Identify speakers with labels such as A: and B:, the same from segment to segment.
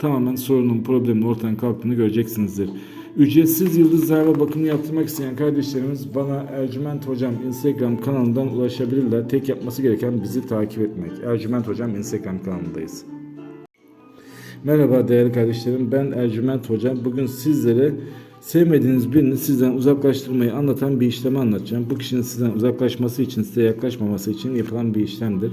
A: tamamen sorunun, problemin ortadan kalktığını göreceksinizdir. Ücretsiz yıldız zarfa bakımı yaptırmak isteyen kardeşlerimiz bana Ercüment Hocam Instagram kanalından ulaşabilirler. Tek yapması gereken bizi takip etmek. Ercüment Hocam Instagram kanalındayız. Merhaba değerli kardeşlerim ben Ercüment Hocam. Bugün sizlere sevmediğiniz birini sizden uzaklaştırmayı anlatan bir işlemi anlatacağım. Bu kişinin sizden uzaklaşması için, size yaklaşmaması için yapılan bir işlemdir.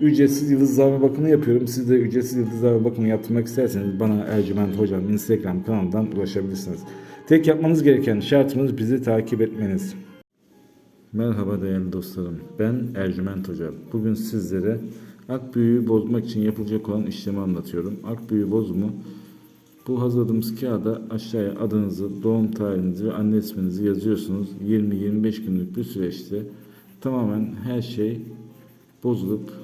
A: ücretsiz yıldızlama bakımı yapıyorum. Siz de ücretsiz yıldızlama bakımı yaptırmak isterseniz bana Ercüment Hocam Instagram kanalından ulaşabilirsiniz. Tek yapmanız gereken şartımız bizi takip etmeniz. Merhaba değerli dostlarım. Ben Ercüment Hoca. Bugün sizlere ak büyüğü bozmak için yapılacak olan işlemi anlatıyorum. Ak büyüğü bozumu bu hazırladığımız kağıda aşağıya adınızı, doğum tarihinizi ve anne isminizi yazıyorsunuz. 20-25 günlük bir süreçte tamamen her şey bozulup